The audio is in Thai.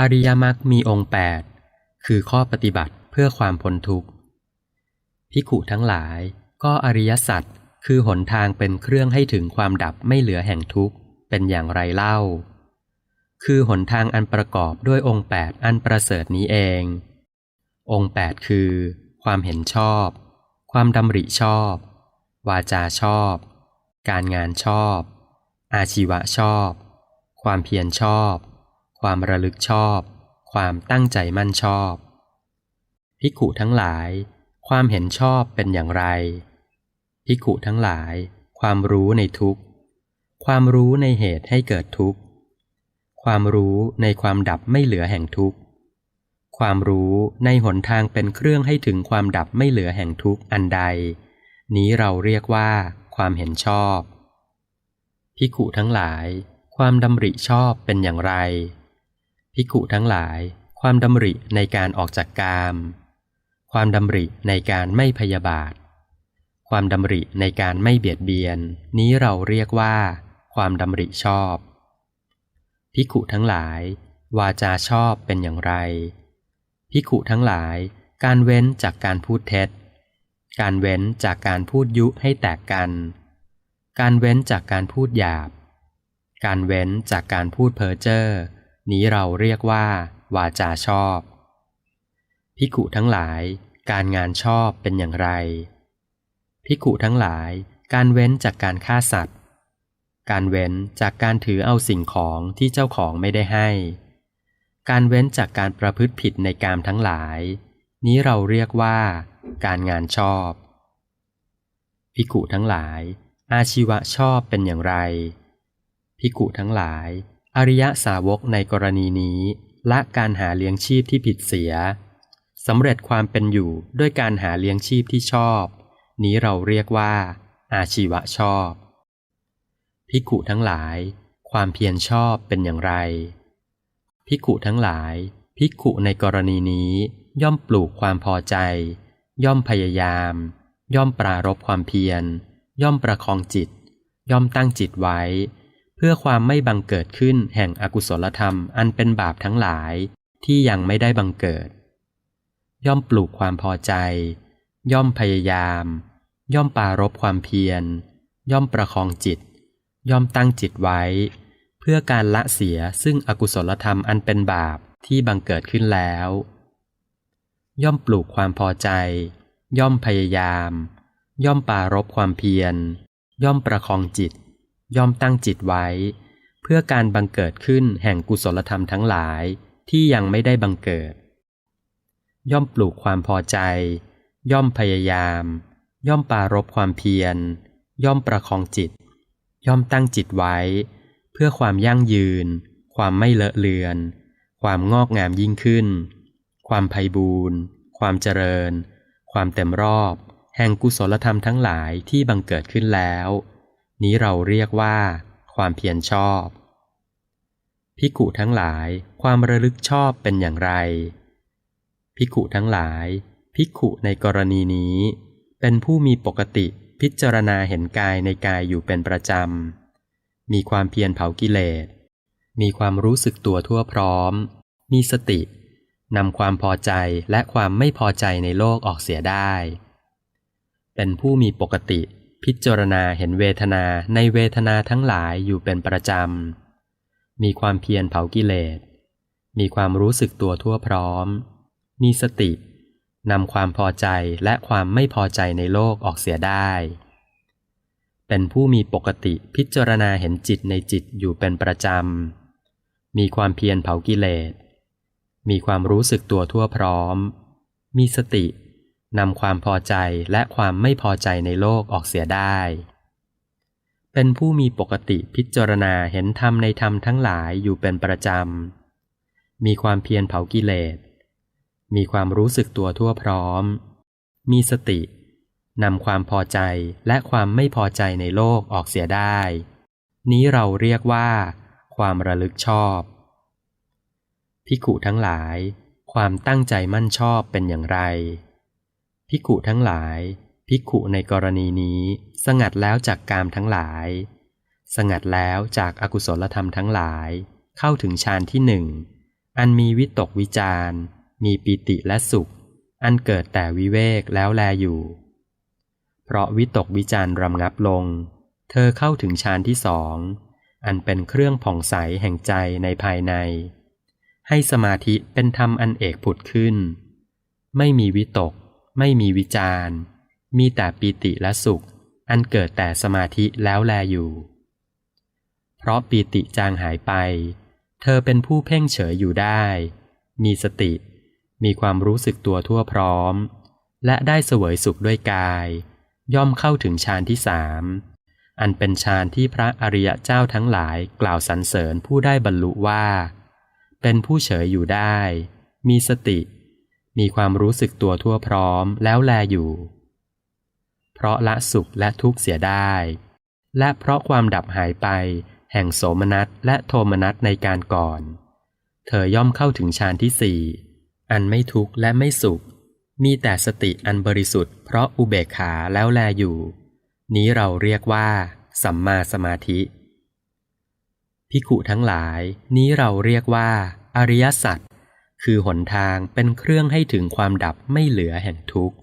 อริยมรรคมีองค์แปดคือข้อปฏิบัติเพื่อความพ้นทุกข์พิขุทั้งหลาย ก็อริยสัจคือหนทางเป็นเครื่องให้ถึงความดับไม่เหลือแห่งทุกข์เป็นอย่างไรเล่า คือหนทางอันประกอบด้วยองค์แปดอันประเสริฐนี้เอง องค์แปดคือ ความเห็นชอบ ความดำริชอบ วาจาชอบ การงานชอบ อาชีวะชอบ ความเพียรชอบ ความระลึกชอบ ความตั้งใจมั่นชอบพิกุทั้งหลาย ความเห็นชอบเป็นอย่างไรพิกุทั้งหลาย ความรู้ในทุกข์ ความรู้ในเหตุให้เกิดทุกข์ ความรู้ในความดับไม่เหลือแห่งทุกข์ ความรู้ในหนทางเป็นเครื่องให้ถึงความดับไม่เหลือแห่งทุกข์อันใด นี้เราเรียกว่า ความเห็นชอบพิขุทั้งหลาย ความดำริชอบเป็นอย่างไร พิขุทั้งหลาย ความดำริในการออกจากกาม ความดำริในการไม่พยาบาท ความดำริในการไม่เบียดเบียน นี้เราเรียกว่า ความดำริชอบพิขุทั้งหลาย วาจาชอบเป็นอย่างไรพิขุทั้งหลาย การเว้นจากการพูดเท็จ การเว้นจากการพูดยุให้แตกกัน การเว้นจากการพูดหยาบ การเว้นจากการพูดเพ้อเจ้อ นี้เราเรียกว่า วาจาชอบ พิขุทั้งหลายการงานชอบเป็นอย่างไร พิขุทั้งหลายการเว้นจากการฆ่าสัตว์ การเว้นจากการถือเอาสิ่งของที่เจ้าของไม่ได้ให้ การเว้นจากการประพฤติผิดในกามทั้งหลาย นี้เราเรียกว่า การงานชอบ พิกุทั้งหลาย อาชีวะชอบเป็นอย่างไร พิกุทั้งหลาย อริยสาวกในกรณีนี้ ละการหาเลี้ยงชีพที่ผิดเสียสำเร็จความเป็นอยู่ด้วยการหาเลี้ยงชีพที่ชอบ นี้เราเรียกว่า อาชีวะชอบพิกุทั้งหลาย ความเพียรชอบเป็นอย่างไรพิกุทั้งหลายพิกุในกรณีนี้ ย่อมปลูกความพอใจ ย่อมพยายาม ย่อมปรารบความเพียร ย่อมประคองจิต ย่อมตั้งจิตไว้ พื่อความไม่บังเกิดขึ้นแห่งอกุศลธรรมอันเป็นบาปทั้งหลายที่ยังไม่ได้บังเกิด ย่อมปลูกความพอใจ ย่อมพยายาม ย่อมปรารบความเพียร ย่อมประคองจิต ย่อมตั้งจิตไว้ เพื่อการละเสียซึ่งอกุศลธรรมอันเป็นบาปที่บังเกิดขึ้นแล้ว ย่อมปลูกความพอใจ ย่อมพยายาม ย่อมปรารบความเพียร ย่อมประคองจิต ย่อมตั้งจิตไว้ เพื่อการบังเกิดขึ้นแห่งกุศลธรรมทั้งหลายที่ยังไม่ได้บังเกิด ย่อมปลูกความพอใจ ย่อมพยายาม ย่อมปรารบความเพียร ย่อมประคองจิต ย่อมตั้งจิตไว้ เพื่อความยั่งยืน ความไม่เลอะเลือน ความงอกงามยิ่งขึ้น ความไพบูรณ์ความเจริญ ความเต็มรอบ แห่งกุศลธรรมทั้งหลายที่บังเกิดขึ้นแล้ว นี้เราเรียกว่า ความเพียรชอบ พิกุทั้งหลาย ความระลึกชอบเป็นอย่างไร พิกุทั้งหลาย พิกุในกรณีนี้ เป็นผู้มีปกติพิจารณาเห็นกายในกายอยู่เป็นประจำ มีความเพียรเผากิเลส มีความรู้สึกตัวทั่วพร้อม มีสติ นำความพอใจและความไม่พอใจในโลกออกเสียได้ เป็นผู้มีปกติ พิจารณาเห็นเวทนาในเวทนาทั้งหลายอยู่เป็นประจำ มีความเพียรเผากิเลส มีความรู้สึกตัวทั่วพร้อม มีสติ นำความพอใจและความไม่พอใจในโลกออกเสียได้ เป็นผู้มีปกติพิจารณาเห็นจิตในจิตอยู่เป็นประจำ มีความเพียรเผากิเลส มีความรู้สึกตัวทั่วพร้อม มีสติ นำความพอใจและความไม่พอใจในโลกออกเสียได้ เป็นผู้มีปกติพิจารณาเห็นธรรมในธรรมทั้งหลายอยู่เป็นประจำ มีความเพียรเผากิเลส มีความรู้สึกตัวทั่วพร้อม มีสตินำความพอใจและความไม่พอใจในโลกออกเสียได้ นี้เราเรียกว่า ความระลึกชอบ พิกุทั้งหลาย ความตั้งใจมั่นชอบเป็นอย่างไร พิกุทั้งหลายพิกุในกรณีนี้ สงัดแล้วจากกามทั้งหลาย สงัดแล้วจากอากุศลธรรมทั้งหลาย เข้าถึงฌานที่หนึ่ง อันมีวิตกวิจารมีปิติและสุข อันเกิดแต่วิเวกแล้วแลอยู่ เพราะวิตกวิจารรำงับลง เธอเข้าถึงฌานที่สอง อันเป็นเครื่องผ่องใสแห่งใจในภายใน ให้สมาธิเป็นธรรมอันเอกผุดขึ้น ไม่มีวิตก ไม่มีวิจารมีแต่ปิติและสุข อันเกิดแต่สมาธิแล้วแลอยู่ เพราะปีติจางหายไป เธอเป็นผู้เพ่งเฉยอยู่ได้ มีสติ มีความรู้สึกตัวทั่วพร้อม และได้เสวยสุขด้วยกาย ย่อมเข้าถึงฌานที่สามอันเป็นฌานที่พระอริยเจ้าทั้งหลายกล่าวสรรเสริญผู้ได้บรรลุว่า เป็นผู้เฉยอยู่ได้ มีสติ มีความรู้สึกตัวทั่วพร้อมแล้วแลอยู่ เพราะละสุขและทุกข์เสียได้ และเพราะความดับหายไป แห่งโสมนัสและโทมนัสในการก่อน เธอย่อมเข้าถึงฌานที่สี่อันไม่ทุกข์และไม่สุข มีแต่สติอันบริสุทธิ์เพราะอุเบกขาแล้วแลอยู่ นี้เราเรียกว่า สัมมาสมาธิ พิขุทั้งหลาย นี้เราเรียกว่า อริยสัจ คือหนทางเป็นเครื่องให้ถึงความดับไม่เหลือแห่งทุกข์